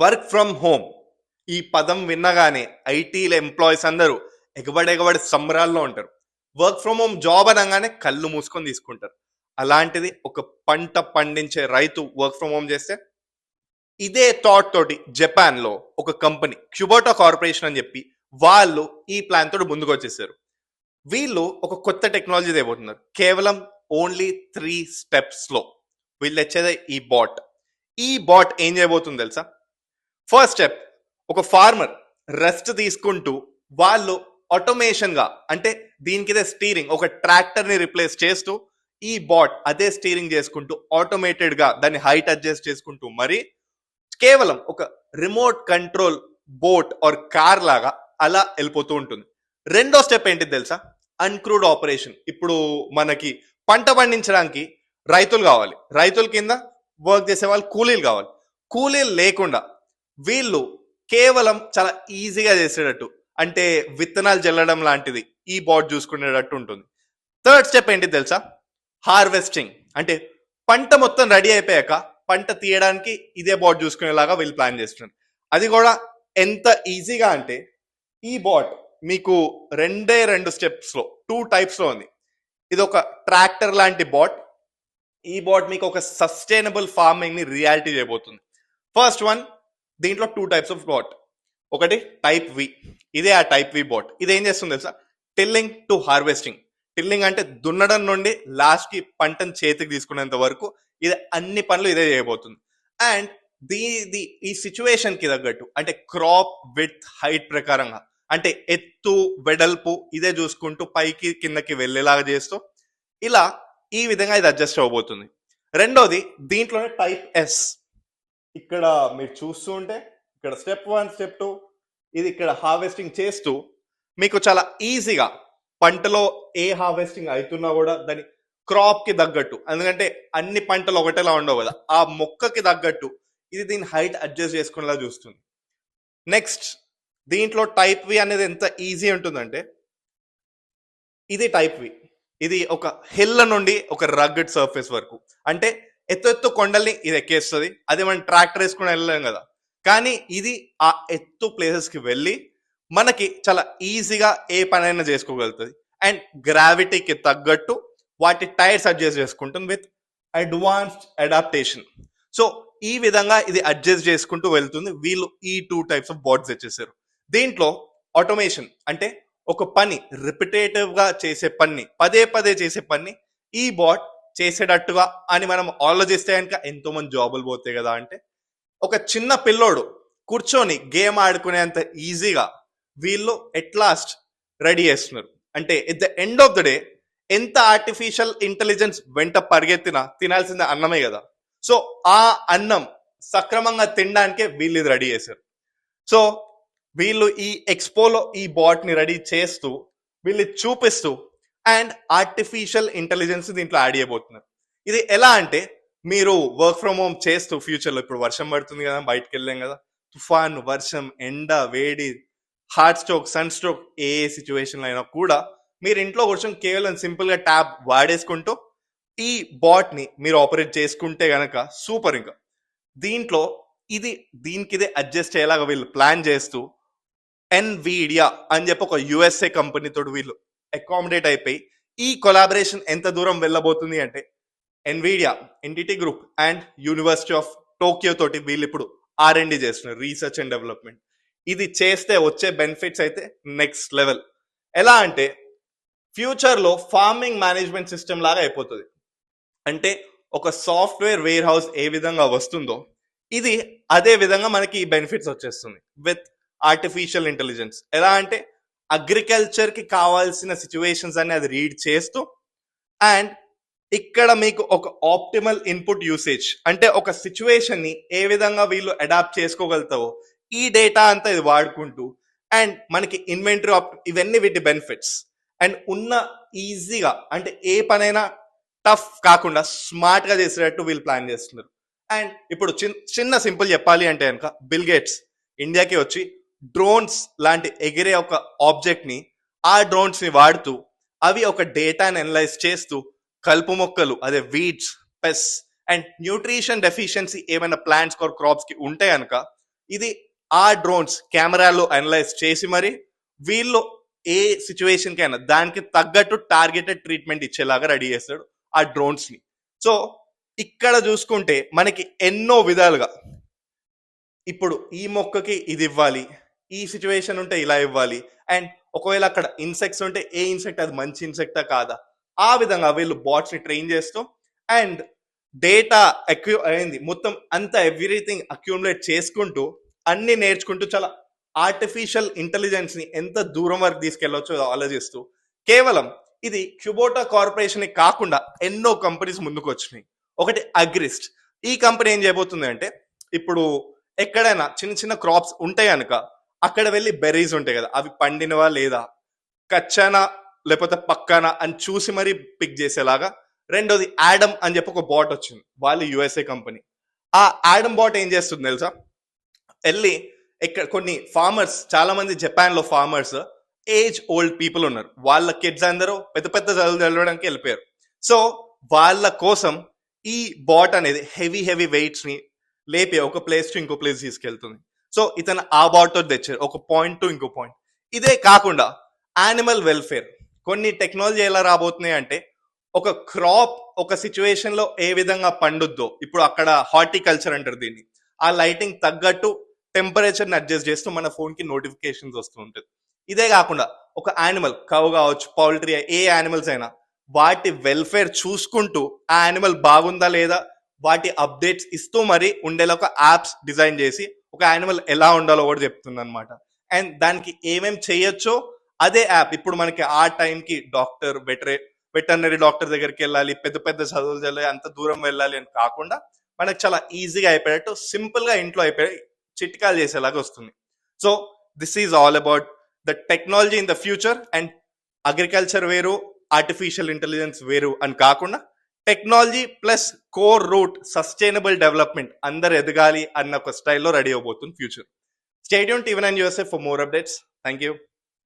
Work from home. ఈ పదం విన్నగానే ఐటీల employees అందరూ ఎగబడి ఎగబడి సంబరాల్లో ఉంటారు. వర్క్ ఫ్రమ్ హోమ్ జాబ్ అనగానే కళ్ళు మూసుకొని తీసుకుంటారు. అలాంటిది ఒక పంట పండించే రైతు వర్క్ ఫ్రమ్ హోమ్ చేస్తే ఇదే థాట్ తోటి జపాన్లో ఒక కంపెనీ క్యూబోటో కార్పొరేషన్ అని చెప్పి వాళ్ళు ఈ ప్లాన్ తోటి ముందుకు వచ్చేసారు వీళ్ళు ఒక కొత్త టెక్నాలజీ తేబోతున్నారు. కేవలం ఓన్లీ త్రీ స్టెప్స్లో వీళ్ళు తెచ్చేదే ఈ బాట్ ఈ బాట్ ఏం చేయబోతుంది తెలుసా? ఫస్ట్ స్టెప్ ఒక ఫార్మర్ రెస్ట్ తీసుకుంటూ వాళ్ళు ఆటోమేషన్గా అంటే దీనికిదే స్టీరింగ్ ఒక ట్రాక్టర్ని రిప్లేస్ చేస్తూ ఈ బాట్ అదే స్టీరింగ్ చేసుకుంటూ ఆటోమేటెడ్గా దాన్ని హైట్ అడ్జస్ట్ చేసుకుంటూ మరి కేవలం ఒక remote control boat or car లాగా అలా వెళ్ళిపోతూ ఉంటుంది. రెండో స్టెప్ ఏంటి తెలుసా? అన్క్రూడ్ ఆపరేషన్ ఇప్పుడు మనకి పంట పండించడానికి రైతులు కావాలి. రైతుల కింద వర్క్ చేసే వాళ్ళు కూలీలు కావాలి. కూలీలు లేకుండా వీళ్ళు కేవలం చాలా ఈజీగా చేసేటట్టు అంటే విత్తనాలు జల్లడం లాంటిది ఈ బాట్ చూసుకునేటట్టు ఉంటుంది. థర్డ్ స్టెప్ ఏంటి తెలుసా? హార్వెస్టింగ్. అంటే పంట మొత్తం రెడీ అయిపోయాక పంట తీయడానికి ఇదే బాట్ చూసుకునేలాగా వీళ్ళు ప్లాన్ చేస్తున్నారు. అది కూడా ఎంత ఈజీగా అంటే ఈ బాట్ మీకు రెండే రెండు స్టెప్స్లో టూ టైప్స్లో ఉంది. ఇది ఒక ట్రాక్టర్ లాంటి బాట్. ఈ బాట్ మీకు ఒక సస్టైనబుల్ ఫార్మింగ్ని రియాలిటీ చేయబోతుంది. ఫస్ట్ వన్ దీంట్లో టూ టైప్స్ ఆఫ్ బాట్ ఒకటి టైప్ వి ఇదే ఆ టైప్ వి బాట్ ఇది ఏం చేస్తుంది తెలుసా? టిల్లింగ్ టు హార్వెస్టింగ్ టిల్లింగ్ అంటే దున్నడం నుండి లాస్ట్కి పంటను చేతికి తీసుకునేంత వరకు ఇది అన్ని పనులు ఇదే చేయబోతుంది. అండ్ దీది ఈ సిచ్యువేషన్కి తగ్గట్టు అంటే క్రాప్ విత్ హైట్ ప్రకారంగా అంటే ఎత్తు వెడల్పు ఇదే చూసుకుంటూ పైకి కిందకి వెళ్ళేలాగా చేస్తూ ఇలా ఈ విధంగా ఇది అడ్జస్ట్ అవ్వబోతుంది రెండోది దీంట్లోనే టైప్ ఎస్ ఇక్కడ మీరు చూస్తూ ఉంటే ఇక్కడ స్టెప్ వన్ స్టెప్ టూ ఇది ఇక్కడ హార్వెస్టింగ్ చేస్తూ మీకు చాలా ఈజీగా పంటలో ఏ హార్వెస్టింగ్ అవుతున్నా కూడా దాని క్రాప్కి తగ్గట్టు ఎందుకంటే అన్ని పంటలు ఒకటేలా ఉండవు కదా ఆ మొక్కకి తగ్గట్టు ఇది దీని హైట్ అడ్జస్ట్ చేసుకునేలా చూస్తుంది. నెక్స్ట్ దీంట్లో టైప్ వి అనేది ఎంత ఈజీ ఉంటుందంటే ఇది టైప్ వి. ఇది ఒక హిల్ నుండి ఒక రగ్గడ్ సర్ఫేస్ వరకు. అంటే ఎత్తు ఎత్తు కొండల్ని ఇది ఎక్కేస్తుంది. అది మనం ట్రాక్టర్ వేసుకుని వెళ్ళలేం కదా. కానీ ఇది ఆ ఎత్తు ప్లేసెస్కి వెళ్ళి మనకి చాలా ఈజీగా ఏ పనైనా చేసుకోగలుగుతుంది. అండ్ గ్రావిటీకి తగ్గట్టు వాటి టైర్స్ అడ్జస్ట్ చేసుకుంటుంది విత్ అడ్వాన్స్డ్ అడాప్టేషన్ సో ఈ విధంగా ఇది అడ్జస్ట్ చేసుకుంటూ వెళ్తుంది. వీళ్ళు ఈ టూ టైప్స్ ఆఫ్ బాట్స్ తెచ్చేసారు దీంట్లో ఆటోమేషన్ అంటే ఒక పని రిపిటేటివ్గా చేసే పని పదే పదే చేసే పని ఈ బాట్ చేసేటట్టుగా అని మనం ఆలోచిస్తే కనుక ఎంతో మంది జాబులు పోతాయి కదా అంటే ఒక చిన్న పిల్లోడు కూర్చొని గేమ్ ఆడుకునేంత ఈజీగా వీళ్ళు ఎట్ లాస్ట్ రెడీ చేస్తున్నారు. అంటే at the end of the day ఎంత ఆర్టిఫిషియల్ ఇంటెలిజెన్స్ వెంట పరిగెత్తినా తినాల్సిందే అన్నమే కదా. సో ఆ అన్నం సక్రమంగా తినడానికే వీళ్ళు ఇది రెడీ చేశారు. సో వీళ్ళు ఈ ఎక్స్పోలో ఈ బాట్ని రెడీ చేస్తూ వీళ్ళు చూపిస్తూ అండ్ ఆర్టిఫిషియల్ ఇంటెలిజెన్స్ దీంట్లో యాడ్ చేయబోతున్నారు. ఇది ఎలా అంటే మీరు వర్క్ ఫ్రమ్ హోమ్ చేస్తూ ఫ్యూచర్లో ఇప్పుడు వర్షం పడుతుంది కదా బయటకు వెళ్ళాం కదా తుఫాన్ వర్షం ఎండ వేడి హార్ట్ స్ట్రోక్ సన్ స్ట్రోక్ ఏ సిచ్యువేషన్లో అయినా కూడా మీరు ఇంట్లో కూర్చొని కేవలం సింపుల్గా ట్యాబ్ వాడేసుకుంటూ ఈ బాట్ని మీరు ఆపరేట్ చేసుకుంటే కనుక సూపర్ ఇంకా. దీంట్లో ఇది దీనికి ఇదే అడ్జస్ట్ అయ్యేలాగా వీళ్ళు ప్లాన్ చేస్తూ ఎన్విడియా అని చెప్పి ఒక యుఎస్ఏ కంపెనీ వీళ్ళు అకామిడేట్ అయిపోయి ఈ కొలాబరేషన్ ఎంత దూరం వెళ్ళబోతుంది అంటే Nvidia NTT group and university of Tokyo తోటి వీళ్ళు ఇప్పుడు ఆర్ అండ్ చేస్తున్నారు రీసెర్చ్ అండ్ డెవలప్మెంట్ ఇది చేస్తే వచ్చే బెనిఫిట్స్ అయితే నెక్స్ట్ లెవెల్ ఎలా అంటే ఫ్యూచర్లో ఫార్మింగ్ మేనేజ్మెంట్ సిస్టమ్ లాగా అయిపోతుంది. అంటే ఒక సాఫ్ట్వేర్ వేర్ హౌస్ ఏ విధంగా వస్తుందో ఇది అదే విధంగా మనకి ఈ బెనిఫిట్స్ వచ్చేస్తుంది విత్ ఆర్టిఫిషియల్ ఇంటెలిజెన్స్ ఎలా అంటే అగ్రికల్చర్కి కావాల్సిన సిచ్యువేషన్స్ అన్ని అది రీడ్ చేస్తూ అండ్ ఇక్కడ మీకు ఒక ఆప్టిమల్ ఇన్పుట్ యూసేజ్ అంటే ఒక సిచ్యువేషన్ని ఏ విధంగా వీళ్ళు అడాప్ట్ చేసుకోగలుగుతావో ఈ డేటా అంతా ఇది వాడుకుంటూ అండ్ మనకి ఇన్వెంటరీ ఇవన్నీ వీటి బెనిఫిట్స్ అండ్ ఉన్న ఈజీగా అంటే ఏ పనైనా టఫ్ కాకుండా స్మార్ట్గా చేసేటట్టు వీళ్ళు ప్లాన్ చేస్తున్నారు. అండ్ ఇప్పుడు చిన్- చిన్న సింపుల్ చెప్పాలి అంటే కనుక బిల్ గేట్స్ ఇండియాకి వచ్చి డ్రోన్స్ లాంటి ఎగిరే ఒక ఆబ్జెక్ట్ని ఆ డ్రోన్స్ని వాడుతూ అవి ఒక డేటాని అనలైజ్ చేస్తూ కలుపు మొక్కలు అదే weeds pest and nutrition deficiency ఏమైనా ప్లాంట్స్ ఆర్ క్రాప్స్కి ఉంటే కనుక ఇది ఆ డ్రోన్స్ కెమెరాలో అనలైజ్ చేసి మరి వీళ్ళు ఏ సిచ్యువేషన్ అయినా దానికి తగ్గట్టు టార్గెటెడ్ ట్రీట్మెంట్ ఇచ్చేలాగా రెడీ చేస్తాడు ఆ డ్రోన్స్ని సో ఇక్కడ చూసుకుంటే మనకి ఎన్నో విధాలుగా ఇప్పుడు ఈ మొక్కకి ఇది ఇవ్వాలి ఈ సిచ్యువేషన్ ఉంటే ఇలా ఇవ్వాలి. అండ్ ఒకవేళ అక్కడ ఇన్సెక్ట్స్ ఉంటే ఏ ఇన్సెక్ట్ అది మంచి ఇన్సెక్టా కాదా? ఆ విధంగా వీళ్ళు బాట్స్ని ట్రైన్ చేస్తూ అండ్ డేటా అక్యూ అయింది మొత్తం అంతా ఎవ్రీథింగ్ అక్యూములేట్ చేసుకుంటూ అన్ని నేర్చుకుంటూ చాలా ఆర్టిఫిషియల్ ఇంటెలిజెన్స్ని ఎంత దూరం వరకు తీసుకెళ్ళవచ్చో ఆలోచిస్తూ కేవలం ఇది క్యూబోటా కార్పొరేషన్ కాకుండా ఎన్నో కంపెనీస్ ముందుకు వచ్చినాయి ఒకటి అగ్రిస్ట్ ఈ కంపెనీ ఏం చేయబోతుంది అంటే ఇప్పుడు ఎక్కడైనా చిన్న చిన్న క్రాప్స్ ఉంటాయి కనుక అక్కడ వెళ్ళి బెర్రీస్ ఉంటాయి కదా అవి పండినవా లేదా? కచ్చానా లేకపోతే పక్కానా అని చూసి మరీ పిక్ చేసేలాగా. రెండోది యాడమ్ అని చెప్పి ఒక బాట్ వచ్చింది వాళ్ళు యుఎస్ఏ కంపెనీ. ఆ యాడమ్ బాట్ ఏం చేస్తుంది తెలుసా? వెళ్ళి ఇక్కడ కొన్ని ఫార్మర్స్ చాలా మంది జపాన్లో ఫార్మర్స్ ఏజ్ ఓల్డ్ పీపుల్ ఉన్నారు. వాళ్ళ కిడ్స్ అందరూ పెద్ద పెద్ద చదువులు చదవడానికి వెళ్ళిపోయారు. సో వాళ్ళ కోసం ఈ బాట్ అనేది హెవీ హెవీ వెయిట్స్ని లేపి ఒక ప్లేస్ టు ఇంకో ప్లేస్ తీసుకెళ్తుంది. సో ఇతను ఆ బాట్ తెచ్చారు ఒక పాయింట్ టు ఇంకో పాయింట్ ఇదే కాకుండా యానిమల్ వెల్ఫేర్ కొన్ని టెక్నాలజీ ఎలా రాబోతున్నాయి అంటే ఒక క్రాప్ ఒక సిచ్యువేషన్లో ఏ విధంగా పండుద్దో ఇప్పుడు అక్కడ హార్టికల్చర్ అంటారు దీన్ని. ఆ లైటింగ్ తగ్గట్టు టెంపరేచర్ని అడ్జస్ట్ చేస్తూ మన ఫోన్కి నోటిఫికేషన్స్ వస్తూ ఉంటుంది ఇదే కాకుండా ఒక యానిమల్ కవ్ కావచ్చు పౌల్ట్రీ ఏ యానిమల్స్ అయినా వాటి వెల్ఫేర్ చూసుకుంటూ ఆ యానిమల్ బాగుందా లేదా వాటి అప్డేట్స్ ఇస్తూ మరి ఉండేలా ఒక యాప్స్ డిజైన్ చేసి ఒక యానిమల్ ఎలా ఉండాలో కూడా చెప్తుంది అనమాట అండ్ దానికి ఏమేం చేయొచ్చో అదే యాప్ ఇప్పుడు మనకి ఆ టైంకి డాక్టర్ వెటరే వెటర్నరీ డాక్టర్ దగ్గరికి వెళ్ళాలి పెద్ద పెద్ద చదువులు చదివి అంత దూరం వెళ్ళాలి అని కాకుండా మనకు చాలా ఈజీగా అయిపోయేటట్టు సింపుల్గా ఇంట్లో అయిపోయి చిట్కాలు చేసేలాగా వస్తుంది. So this is all about the technology in the future and agriculture వేరు ఆర్టిఫిషియల్ ఇంటెలిజెన్స్ వేరు అని కాకుండా technology plus core root sustainable development అందరు ఎదగాలి అన్న ఒక స్టైల్లో రెడీ అవబోతుంది future. Stadium TV nine USA for more updates. Thank you